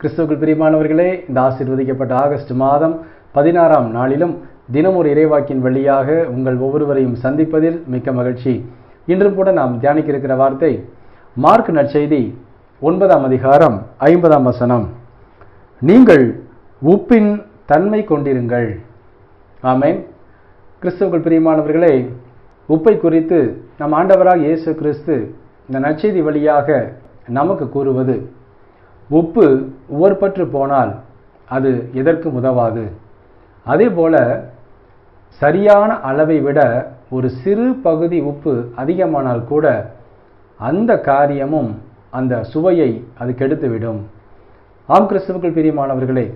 கிறிஸ்துவுக்குள் பிரியமானவர்களே இந்த ஆசீர்வதிக்கப்பட்ட ஆகஸ்ட் மாதம் பதினாறாம் நாளிலும் தினம் ஒரு இறைவாக்கின் வழியாக உங்கள் ஒவ்வொருவரையும் சந்திப்பதில் மிக்க மகிழ்ச்சி. இன்றும் கூட நாம் தியானிக்க இருக்கிற வார்த்தை மார்க் நற்செய்தி ஒன்பதாம் அதிகாரம் ஐம்பதாம் வசனம். நீங்கள் உப்பின் தன்மை கொண்டிருங்கள். ஆமென். கிறிஸ்துவுக்குள் பிரியமானவர்களே உப்பை குறித்து நம் ஆண்டவராக இயேசு கிறிஸ்து இந்த நற்செய்தி வழியாக நமக்கு கூறுவது உப்பு உவர்பற்று போனால் அது எதற்கும் உதவாது? அதே போல சரியான அளவை விட ஒரு சிறு பகுதி உப்பு அதிகமானால் கூட அந்த காரியமும் அந்த சுவையை அது கெடுத்துவிடும். ஆம் கிறிஸ்துவுக்குள் பிரியமானவர்களே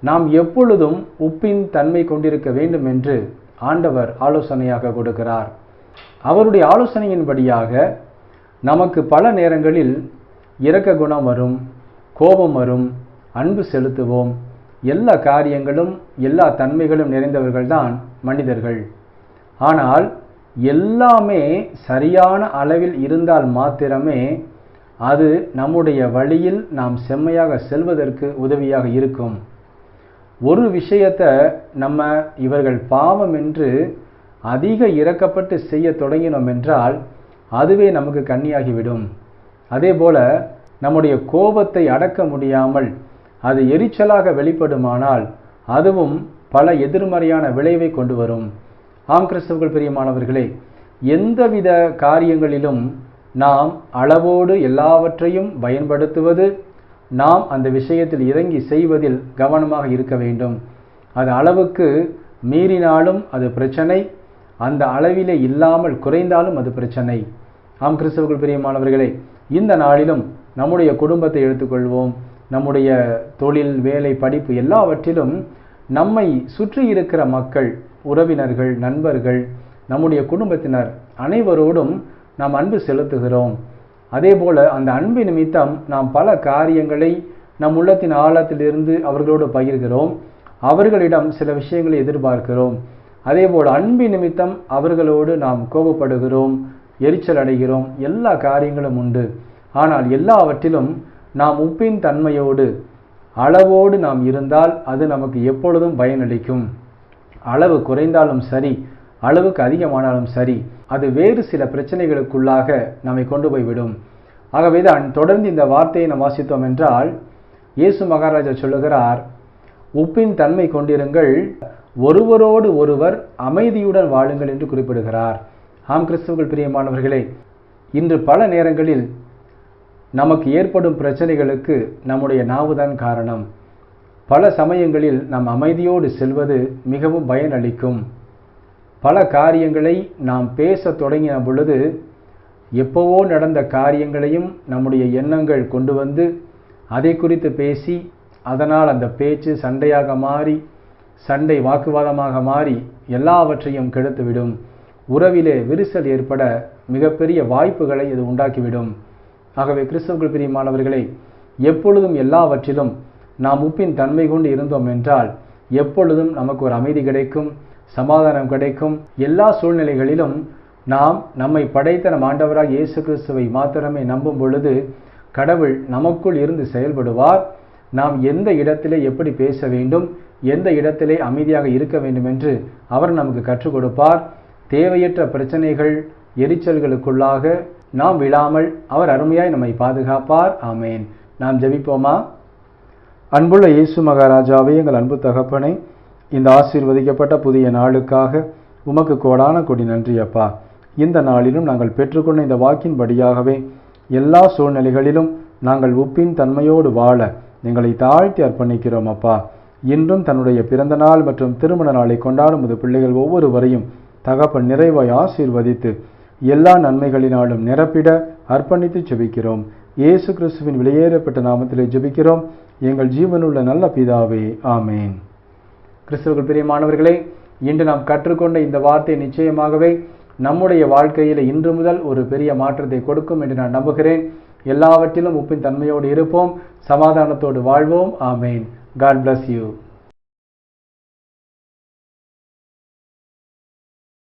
நாம் எப்பொழுதும் உப்பின் தன்மை கொண்டிருக்க வேண்டும் என்று ஆண்டவர் ஆலோசனையாக கொடுக்கிறார். அவருடைய ஆலோசனையின்படியாக நமக்கு பல நேரங்களில் இரக்க குணம் வரும். கோபம் வரும் அன்பு செலுத்துவோம். எல்லா காரியங்களும் எல்லா தன்மைகளும் நிறைந்தவர்கள்தான் மனிதர்கள். ஆனால் எல்லாமே சரியான அளவில் இருந்தால் மாத்திரமே அது நம்முடைய வழியில் நாம் செம்மையாக செல்வதற்கு உதவியாக இருக்கும். ஒரு விஷயத்தை நம்ம இவர்கள் பாவம் என்று அதிக இறக்கப்பட்டு செய்ய தொடங்கினோம் என்றால் அதுவே நமக்கு கண்ணியாகிவிடும். அதே போல் நம்முடைய கோபத்தை அடக்க முடியாமல் அது எரிச்சலாக வெளிப்படுமானால் அதுவும் பல எதிர்மறையான விளைவை கொண்டு வரும். ஆம் கிறிஸ்தவர்கள் பிரியமானவர்களே எந்தவித காரியங்களிலும் நாம் அளவோடு எல்லாவற்றையும் பயன்படுத்துவது நாம் அந்த விஷயத்தில் இறங்கி செய்வதில் கவனமாக இருக்க வேண்டும். அது அளவுக்கு மீறினாலும் அது பிரச்சனை அந்த அளவிலே இல்லாமல் குறைந்தாலும் அது பிரச்சனை. ஆம் கிறிஸ்தவர்கள் பிரியமானவர்களே இந்த நாளிலும் நம்முடைய குடும்பத்தை எடுத்துக்கொள்வோம் நம்முடைய தொழில் வேலை படிப்பு எல்லாவற்றிலும் நம்மை சுற்றி இருக்கிற மக்கள் உறவினர்கள் நண்பர்கள் நம்முடைய குடும்பத்தினர் அனைவரோடும் நாம் அன்பு செலுத்துகிறோம். அதே போல அந்த அன்பு நிமித்தம் நாம் பல காரியங்களை நம் உள்ளத்தின் ஆழத்திலிருந்து அவர்களோடு பகிர்கிறோம். அவர்களிடம் சில விஷயங்களை எதிர்பார்க்கிறோம். அதே போல் அன்பு நிமித்தம் அவர்களோடு நாம் கோபப்படுகிறோம் எரிச்சல் அடைகிறோம். எல்லா காரியங்களும் உண்டு. ஆனால் எல்லாவற்றிலும் நாம் உப்பின் தன்மையோடு அளவோடு நாம் இருந்தால் அது நமக்கு எப்பொழுதும் பயனளிக்கும். அளவு குறைந்தாலும் சரி அளவுக்கு அதிகமானாலும் சரி அது வேறு சில பிரச்சனைகளுக்குள்ளாக நம்மை கொண்டு போய்விடும். ஆகவே தான் தொடர்ந்து இந்த வார்த்தையை நாம் வாசித்தோம் என்றால் இயேசு மகாராஜா சொல்லுகிறார் உப்பின் தன்மை கொண்டிருங்கள் ஒருவரோடு ஒருவர் அமைதியுடன் வாழுங்கள் என்று குறிப்பிடுகிறார். ஆம் கிறிஸ்துவர்கள் பிரியமானவர்களே இன்று பல நேரங்களில் நமக்கு ஏற்படும் பிரச்சனைகளுக்கு நம்முடைய நாவுதான் காரணம். பல சமயங்களில் நாம் அமைதியோடு செல்வது மிகவும் பயனளிக்கும். பல காரியங்களை நாம் பேச தொடங்கின பொழுது எப்போவோ நடந்த காரியங்களையும் நம்முடைய எண்ணங்கள் கொண்டு வந்து அதை குறித்து பேசி அதனால் அந்த பேச்சு சண்டையாக மாறி சண்டை வாக்குவாதமாக மாறி எல்லாவற்றையும் கெடுத்துவிடும். உறவிலே விரிசல் ஏற்பட மிகப்பெரிய வாய்ப்புகளை இது உண்டாக்கிவிடும். ஆகவே கிறிஸ்தவர்கள் பிரியமானவர்களை எப்பொழுதும் எல்லாவற்றிலும் நாம் உப்பின் தன்மை கொண்டு இருந்தோம் என்றால் எப்பொழுதும் நமக்கு ஒரு அமைதி கிடைக்கும் சமாதானம் கிடைக்கும். எல்லா சூழ்நிலைகளிலும் நாம் நம்மை படைத்த நம் ஆண்டவராக இயேசு கிறிஸ்துவை மாத்திரமே நம்பும் பொழுது கடவுள் நமக்குள் இருந்து செயல்படுவார். நாம் எந்த இடத்திலே எப்படி பேச வேண்டும் எந்த இடத்திலே அமைதியாக இருக்க வேண்டும் என்று அவர் நமக்கு கற்றுக் கொடுப்பார். தேவையற்ற பிரச்சனைகள் எரிச்சல்களுக்குள்ளாக நாம் விழாமல் அவர் அருமையாய் நம்மை பாதுகாப்பார். ஆமேன். நாம் ஜெபிப்போமா? அன்புள்ள இயேசு மகாராஜாவே எங்கள் அன்பு தகப்பனை இந்த ஆசீர்வதிக்கப்பட்ட புதிய நாளுக்காக உமக்கு கோடான கொடி நன்றி அப்பா. இந்த நாளிலும் நாங்கள் பெற்றுக்கொண்ட இந்த வாக்கின்படியாகவே எல்லா சூழ்நிலைகளிலும் நாங்கள் உப்பின் தன்மையோடு வாழ எங்களை தாழ்த்தி அர்ப்பணிக்கிறோம் அப்பா. இன்றும் தன்னுடைய பிறந்த நாள் மற்றும் திருமண நாளை கொண்டாடும் இது பிள்ளைகள் ஒவ்வொருவரையும் தகப்பன் நிறைவாய் ஆசீர்வதித்து எல்லா நன்மைகளினாலும் நிரப்பிட அர்ப்பணித்து ஜெபிக்கிறோம். இயேசு கிறிஸ்துவின் வெளியேறப்பட்ட நாமத்திலே ஜெபிக்கிறோம். எங்கள் ஜீவனுள்ள நல்ல பிதாவே ஆமேன். கிறிஸ்துவுக்குள் பிரியமானவர்களே இன்று நாம் கற்றுக்கொண்ட இந்த வார்த்தை நிச்சயமாகவே நம்முடைய வாழ்க்கையில் இன்று முதல் ஒரு பெரிய மாற்றத்தை கொடுக்கும் என்று நான் நம்புகிறேன். எல்லாவற்றிலும் உப்பின் தன்மையோடு இருப்போம். சமாதானத்தோடு வாழ்வோம். ஆமேன். God bless you